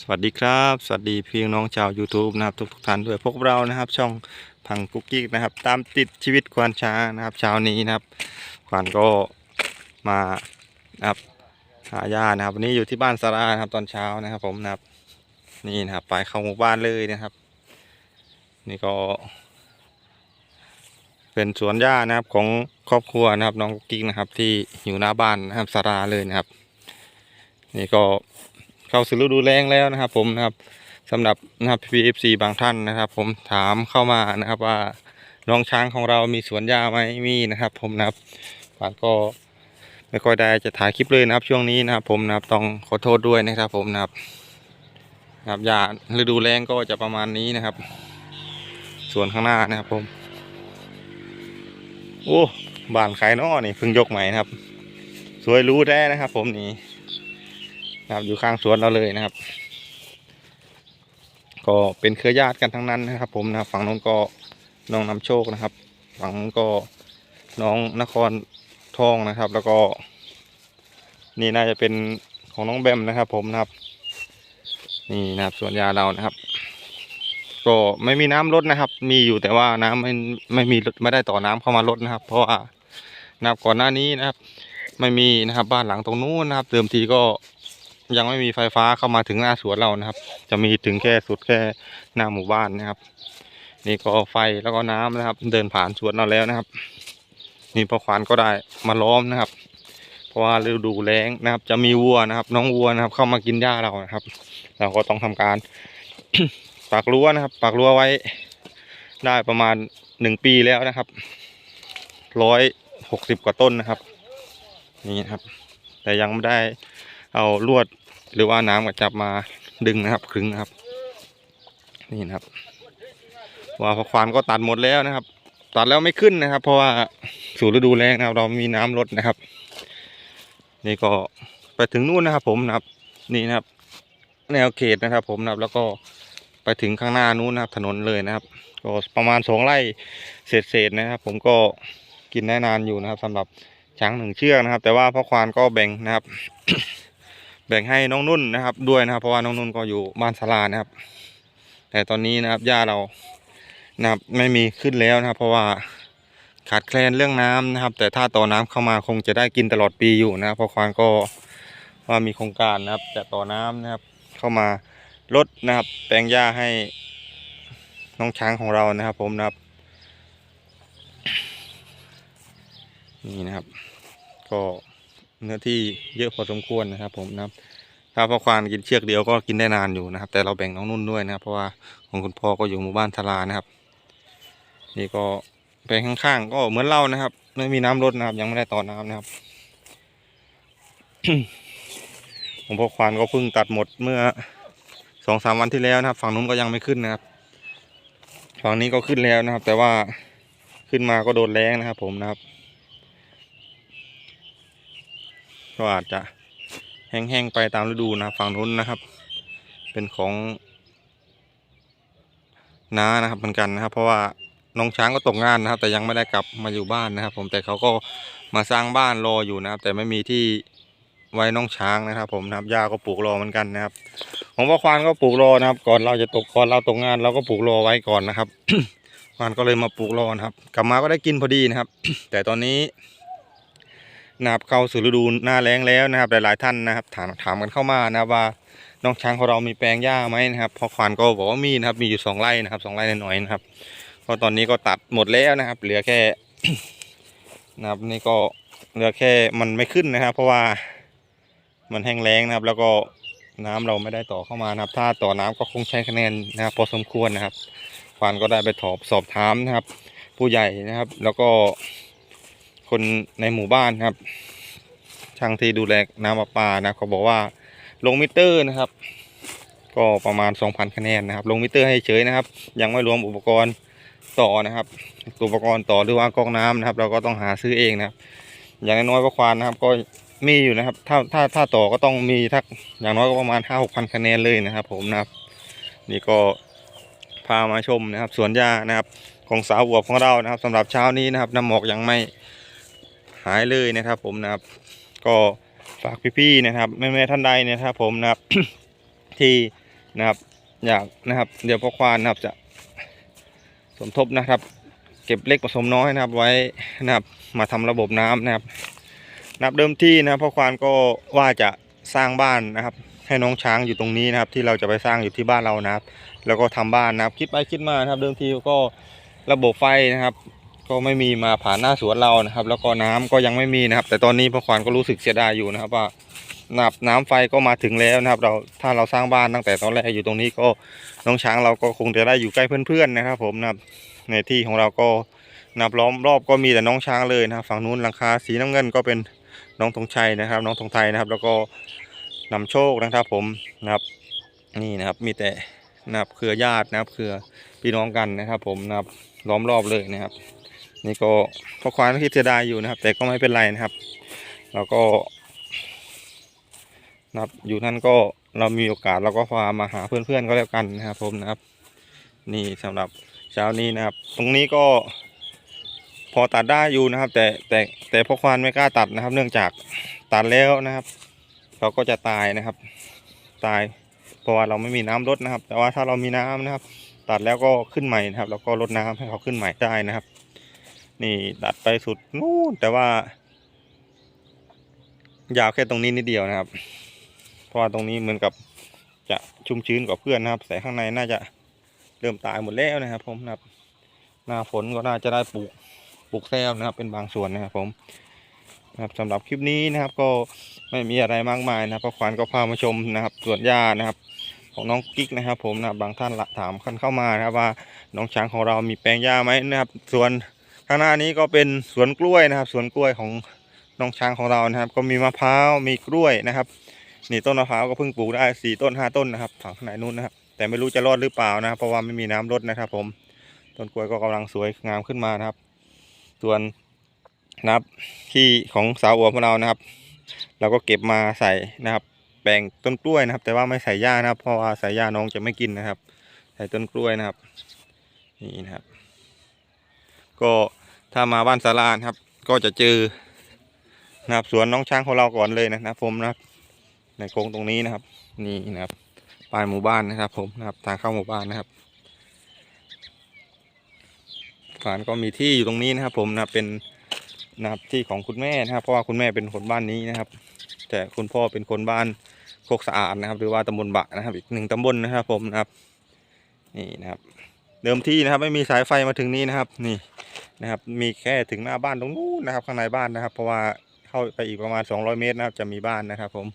สวัสดีครับ สวัสดีพี่น้องชาว YouTube นะครับทุกๆท่านด้วยพวกเรานะครับ ช่องพังกุ๊กกิ๊กนะครับ ตามติดชีวิตควานช้างนะครับเช้านี้นะครับควานก็มานะครับหาญานะครับ วันนี้อยู่ที่บ้านสารานะครับ ตอนเช้านะครับ ผมนะครับ นี่นะครับไปเข้าหมู่บ้านเลยนะครับ นี่ก็ เป็นสวนหญ้านะครับของครอบครัวนะครับ น้องกุ๊กกิ๊กนะครับ ที่อยู่หน้าบ้านนะครับสาราเลยนะครับ นี่ก็ เข้าสู่ฤดูแล้งแล้วนะครับ ผมนะครับสำหรับนะครับ PFC บางท่านนะครับ ผมถามเข้ามานะครับว่าน้องช้างของเรามีสวนหญ้าไหมมีนะครับ ผมนะครับฝานก็ไม่ค่อยได้จะถ่ายคลิปเลยนะครับ ช่วงนี้นะครับ ผมนะครับต้องขอโทษด้วยนะครับ ผมนะครับนะครับหญ้าฤดูแล้งก็จะประมาณนี้นะครับ ส่วนข้างหน้านะครับ ผม โอ้บานขายนอนี่เพิ่งยกใหม่นะครับ สวยรู้ได้นะครับ ผมนี่ นะครับอยู่ข้างสวนเราเลยนะครับ ก็เป็นเครือญาติกันทั้งนั้นนะครับ ผมนะครับฝั่งนู้นก็น้องนำโชคนะครับ ฝั่งก็น้องนครทองนะครับ แล้วก็ นี่น่าจะเป็นของน้องแบมนะครับ ผมนะครับ นี่นะครับสวนยาเรานะครับ ก็ไม่มีน้ำลดนะครับ มีอยู่แต่ว่าน้ำไม่ไม่มีไม่ได้ต่อน้ำเข้ามาลดนะครับ เพราะว่านะครับก่อนหน้านี้นะครับ ไม่มีนะครับบ้านหลังตรงนู้นนะครับ เดิมทีก็ ยังไม่มีไฟฟ้าเข้ามาถึงหน้าสวนเรานะครับ จะมีถึงแค่สุดแค่หน้าหมู่บ้านนะครับ นี่ก็ไฟแล้วก็น้ำนะครับ เดินผ่านสวนเราแล้วนะครับ นี่พ่อควานก็ได้มาล้อมนะครับ เพราะว่าฤดูแล้งนะครับ จะมีวัวนะครับ น้องวัวนะครับ เข้ามากินหญ้าเรานะครับ เราก็ต้องทำการปักรั้วนะครับปักรั้วไว้ได้ประมาณหนึ่งปีแล้วนะครับร้อยหกสิบกว่าต้นนะครับ นี่ครับ แต่ยังไม่ได้ เอาลวดหรือว่าน้ำกับจับมาดึงนะครับขึงนะครับ นี่นะครับว่าพอควานก็ตัดหมดแล้วนะครับ ตัดแล้วไม่ขึ้นนะครับ เพราะว่าสู่ฤดูแล้งนะครับ เรามีน้ำลดนะครับ นี่ก็ไปถึงนู่นนะครับ ผมนะครับ นี่นะครับ แนวเขตนะครับ ผมนะครับ แล้วก็ไปถึงข้างหน้านู้นนะครับ ถนนเลยนะครับ ก็ประมาณสองไร่เศษๆนะครับ ผมก็กินได้นานอยู่นะครับสำหรับช้างหนึ่งเชือกนะครับ แต่ว่าพ่อควานก็แบ่งนะครับ บ่งให้น้องนุ่นนะครับ ด้วยนะครับ เพราะว่าน้องนุ่นก็อยู่บ้านศาลานะครับ แต่ตอนนี้นะครับย่าเรานะครับไม่มีขึ้นแล้วนะครับ เพราะว่าขาดแคลนเรื่องน้ำนะครับ แต่ถ้าต่อน้ำเข้ามาคงจะได้กินตลอดปีอยู่นะครับเพราะควานก็ว่ามีโครงการนะครับจะต่อน้ำนะครับ เข้ามาลดนะครับ แปลงหญ้าให้น้องช้างของเรานะครับ ผมนะครับ นี่นะครับ ก็ เนื้อที่เยอะพอสมควรนะครับ ผมนะครับ ถ้าพ่อควานกินเชือกเดียวก็กินได้นานอยู่นะครับ แต่เราแบ่งน้องนุ่นด้วยนะครับเพราะว่าของคุณพ่อก็อยู่หมู่บ้านทารานะครับ นี่ก็แปลงข้างๆก็เหมือนเรานะครับ ไม่มีน้ำลดนะครับ ยังไม่ได้ต่อน้ำนะครับผมพ่อควานก็เพิ่งตัดหมดเมื่อสองสามวันที่แล้วนะครับ ฝั่งนู้นก็ยังไม่ขึ้นนะครับ ฝั่งนี้ก็ขึ้นแล้วนะครับ แต่ว่าขึ้นมาก็โดนแรงนะครับ ผมนะครับ ก็อาจจะแห้งๆไปตามฤดูนะฝั่งนู้นนะครับ เป็นของน้านะครับเหมือนกันนะครับ เพราะว่าน้องช้างก็ตกงานนะครับ แต่ยังไม่ได้กลับมาอยู่บ้านนะครับ ผมแต่เขาก็มาสร้างบ้านรออยู่นะครับ แต่ไม่มีที่ไว้น้องช้างนะครับ ผมนะครับย่าก็ปลูกรอเหมือนกันนะครับของพ่อควานก็ปลูกรอนะครับ ก่อนเราจะตกก่อนเราตกงาน เราก็ปลูกรอไว้ก่อนนะครับควานก็เลยมาปลูกรอนะครับ กลับมาก็ได้กินพอดีนะครับ แต่ตอนนี้ นะครับเข้าสู่ฤดูหน้าแล้งแล้วนะครับ หลายๆท่านนะครับ ถามถามกันเข้ามานะครับว่าน้องช้างของเรามีแปลงหญ้าไหมนะครับพอควานก็บอกว่ามีนะครับ มีอยู่สองไร่นะครับสองไร่น้อยๆนะครับก็ตอนนี้ก็ตัดหมดแล้วนะครับ เหลือแค่นะครับนี่ก็เหลือแค่มันไม่ขึ้นนะครับ เพราะว่ามันแห้งแล้งนะครับ แล้วก็น้ำเราไม่ได้ต่อเข้ามานะครับ ถ้าต่อน้ำก็คงใช้คะแนนนะครับพอสมควรนะครับควานก็ได้ไปถอบสอบถามนะครับ ผู้ใหญ่นะครับ แล้วก็ คนในหมู่บ้านครับ ช่างที่ดูแลน้ำประปานะเขาบอกว่าลงมิเตอร์นะครับ ก็ประมาณ 2,000 คะแนนนะครับ ลงมิเตอร์ให้เฉยนะครับ ยังไม่รวมอุปกรณ์ต่อนะครับ อุปกรณ์ต่อหรือว่ากองน้ำนะครับ เราก็ต้องหาซื้อเองนะครับ อย่างน้อยๆก็ควานนะครับ ก็มีอยู่นะครับ ถ้าถ้าถ้าต่อก็ต้องมีทักอย่างน้อยก็ประมาณ5-6,000คะแนนเลยนะครับ ผมนะครับ นี่ก็พามาชมนะครับสวนหญ้านะครับ ของสาวอวบของเรานะครับสำหรับเช้านี้นะครับน้ำหมอกยังไม่ หายเลยนะครับ ผมนะครับ ก็ฝากพี่ๆนะครับแม่ๆท่านใดนะครับผมนะครับ ที่นะครับอยากนะครับ เดี๋ยวพ่อควานนะครับจะสมทบนะครับ เก็บเล็กผสมน้อยนะครับ ไว้นะครับ มาทำระบบน้ำนะครับนับเดิมที่นะครับพ่อควานก็ว่าจะสร้างบ้านนะครับ ให้น้องช้างอยู่ตรงนี้นะครับ ที่เราจะไปสร้างอยู่ที่บ้านเรานะครับ แล้วก็ทำบ้านนะครับ คิดไปคิดมานะครับ เดิมทีก็ระบบไฟนะครับ ก็ไม่มีมาผ่านหน้าสวนเรานะครับ แล้วก็น้ำก็ยังไม่มีนะครับ แต่ตอนนี้พ่อควานก็รู้สึกเสียดายอยู่นะครับ ว่านับน้ำไฟก็มาถึงแล้วนะครับ เราถ้าเราสร้างบ้านตั้งแต่ตอนแรกอยู่ตรงนี้ก็น้องช้างเราก็คงจะได้อยู่ใกล้เพื่อนๆนะครับ ผมนะครับในที่ของเราก็นับล้อมรอบก็มีแต่น้องช้างเลยนะครับ ฝั่งนู้นหลังคาสีน้ำเงินก็เป็นน้องธงชัยนะครับ น้องธงไทยนะครับ แล้วก็นำโชคนะครับ ผมนะครับนี่นะครับมีแต่นะครับเครือญาตินะครับ เครือพี่น้องกันนะครับ ผมนะครับล้อมรอบเลยนะครับ นี่ก็พ่อควานก็คิดเสียดายอยู่นะครับ แต่ก็ไม่เป็นไรนะครับ เราก็นะครับอยู่นั่นก็เรามีโอกาสเราก็พามาหาเพื่อนๆก็แล้วกันนะครับ ผมนะครับ นี่สำหรับเช้านี้นะครับ ตรงนี้ก็พอตัดได้อยู่นะครับ แต่แต่แต่พ่อควานไม่กล้าตัดนะครับ เนื่องจากตัดแล้วนะครับเขาก็จะตายนะครับ ตาย เพราะว่าเราไม่มีน้ำรดนะครับ แต่ว่าถ้าเรามีน้ำนะครับ ตัดแล้วก็ขึ้นใหม่นะครับ แล้วก็รดน้ำให้เขาขึ้นใหม่ได้นะครับ นี่ตัดไปสุดนู่นแต่ว่า ยาวแค่ตรงนี้นิดเดียวนะครับ เพราะว่าตรงนี้เหมือนกับจะชุ่มชื้นกว่าเพื่อนนะครับแต่ข้างในน่าจะเริ่มตายหมดแล้วนะครับ ผมนะครับ หน้าฝนก็น่าจะได้ปลูกปลูกแซมนะครับ เป็นบางส่วนนะครับ ผมนะครับสำหรับคลิปนี้นะครับ ก็ไม่มีอะไรมากมายนะครับพราะควานก็พามาชมนะครับสวนหญ้านะครับ ของน้องกิ๊กนะครับ ผมนะบบางท่านละถามกันเข้ามานะครับว่าน้องช้างของเรามีแปลงหญ้าไหมนะครับ ส่วน ข้างหน้านี้ก็เป็นสวนกล้วยนะครับ สวนกล้วยของน้องช้างของเรานะครับ ก็มีมะพร้าวมีกล้วยนะครับนี่ต้นมะพร้าวก็เพิ่งปลูกได้สี่ต้นห้าต้นนะครับฝั่งข้างในนู้นนะครับ แต่ไม่รู้จะรอดหรือเปล่านะครับเพราะว่าไม่มีน้ำรดนะครับ ผมต้นกล้วยก็กำลังสวยงามขึ้นมานะครับ ส่วนนะครับที่ของสาวอวของเรานะครับ เราก็เก็บมาใส่นะครับแบ่งต้นกล้วยนะครับ แต่ว่าไม่ใส่หญ้านะครับ เพราะว่าใส่หญ้าน้องจะไม่กินนะครับ ใส่ต้นกล้วยนะครับ นี่นะครับ ก็ ถ้ามาบ้านสารานครับ ก็จะเจอนะครับสวนน้องช้างของเราก่อนเลยนะครับ ผมนะครับ ในโค้งตรงนี้นะครับ นี่นะครับปลายหมู่บ้านนะครับ ผมนะครับทางเข้าหมู่บ้านนะครับฝานก็มีที่อยู่ตรงนี้นะครับ ผมนะเป็นนะครับที่ของคุณแม่นะครับเพราะว่าคุณแม่เป็นคนบ้านนี้นะครับ แต่คุณพ่อเป็นคนบ้านโคกสะอาดนะครับ หรือว่าตำบลบะนะครับ อีกหนึ่งตำบลนะครับ ผมนะครับ นี่นะครับ เดิมที่นะครับ ไม่มีสายไฟมาถึงนี้นะครับ นี่ นะครับ มีแค่ถึงหน้าบ้านตรงนู้นนะครับ ข้างในบ้านนะครับ เพราะว่าเข้าไปอีกประมาณ 200 เมตรนะครับ จะมีบ้านนะครับ ผม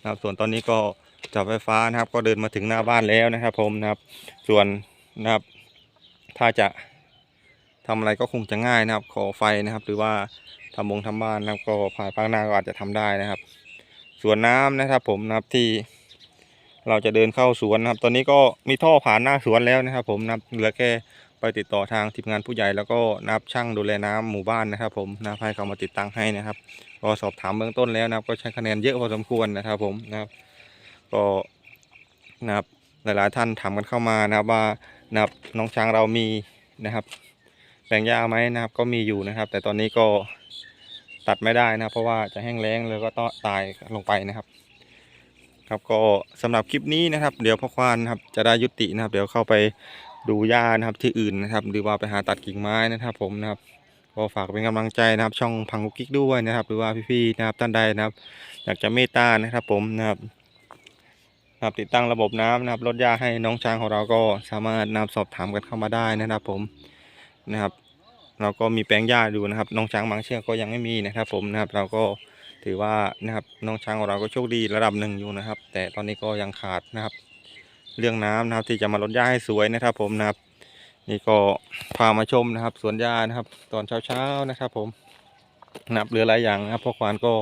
นะครับส่วนตอนนี้ก็เสาไฟฟ้านะครับ ก็เดินมาถึงหน้าบ้านแล้วนะครับ ผมนะครับ ส่วนนะครับ ถ้าจะทำอะไรก็คงจะง่ายนะครับ ขอไฟนะครับ หรือว่าทำบงทำบ้านนะครับ ก็ภายภาคหน้าก็อาจจะทำได้นะครับ ส่วนน้ำนะครับ ผมนะครับที่เราจะเดินเข้าสวนนะครับ ตอนนี้ก็มีท่อผ่านหน้าสวนแล้วนะครับ ผมนะครับเหลือแค่ ไปติดต่อทางทีมงานผู้ใหญ่แล้วก็นับช่างดูแลน้ำหมู่บ้านนะครับ ผมนับให้เขามาติดตั้งให้นะครับก็สอบถามเบื้องต้นแล้วนะครับ ก็ใช้คะแนนเยอะพอสมควรนะครับ ผมนะครับ ก็นะครับหลายๆท่านถามกันเข้ามานะครับว่านะครับน้องช้างเรามีนะครับแปลงหญ้าไหมนะครับ ก็มีอยู่นะครับ แต่ตอนนี้ก็ตัดไม่ได้นะเพราะว่าจะแห้งแล้งแล้วก็ต้องตายลงไปนะครับ ครับก็สำหรับคลิปนี้นะครับ เดี๋ยวพ่อควานนะครับจะได้ยุตินะครับ เดี๋ยวเข้าไป ดูหญ้านะครับที่อื่นนะครับ หรือว่าไปหาตัดกิ่งไม้นะครับ ผมนะครับก็ฝากเป็นกำลังใจนะครับ ช่องพังกุกกิ๊กด้วยนะครับ หรือว่าพี่ๆนะครับท่านใดนะครับ อยากจะเมตตานะครับ ผมนะครับนะครับติดตั้งระบบน้ำนะครับลดยาให้น้องช้างของเราก็สามารถนำสอบถามกันเข้ามาได้นะครับ ผมนะครับ เราก็มีแปลงหญ้าดูนะครับ น้องช้างบางเชือกก็ยังไม่มีนะครับ ผมนะครับ เราก็ถือว่านะครับน้องช้างของเราก็โชคดีระดับหนึ่งอยู่นะครับ แต่ตอนนี้ก็ยังขาดนะครับ เรื่องน้ำนะครับ ที่จะมาลดหญ้าให้สวยนะครับ ผมนะครับ นี่ก็พามาชมนะครับ สวนหญ้านะครับ ตอนเช้าๆนะครับ ผมนะครับเหลือหลายอย่างนะครับพราะควานก็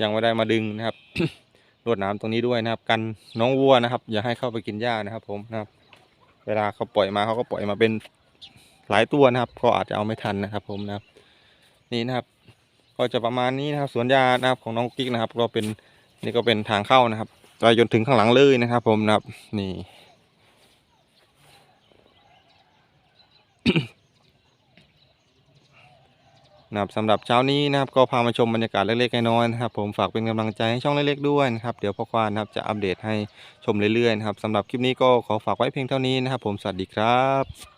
ยังไม่ได้มาดึงนะครับรวดน้ำตรงนี้ด้วยนะครับ กันน้องวัวนะครับ อย่าให้เข้าไปกินหญ้านะครับ ผมนะครับ เวลาเขาปล่อยมาเขาก็ปล่อยมาเป็นหลายตัวนะครับ ก็อาจจะเอาไม่ทันนะครับ ผมนะครับ นี่นะครับ ก็จะประมาณนี้นะครับ สวนหญ้านะครับของน้องกิ๊กนะครับ ก็เป็นนี่ก็เป็นทางเข้านะครับ ไปจนถึงข้างหลังเลยนะครับผมนะครับนี่นะครับสำหรับเช้านี้นะครับก็พามาชมบรรยากาศเล็กๆน้อยๆนะครับผมฝากเป็นกำลังใจให้ช่องเล็กๆด้วยนะครับเดี๋ยวพ่อควานนะครับจะอัปเดตให้ชมเรื่อยๆนะครับสำหรับคลิปนี้ก็ขอฝากไว้เพียงเท่านี้นะครับผมสวัสดีครับ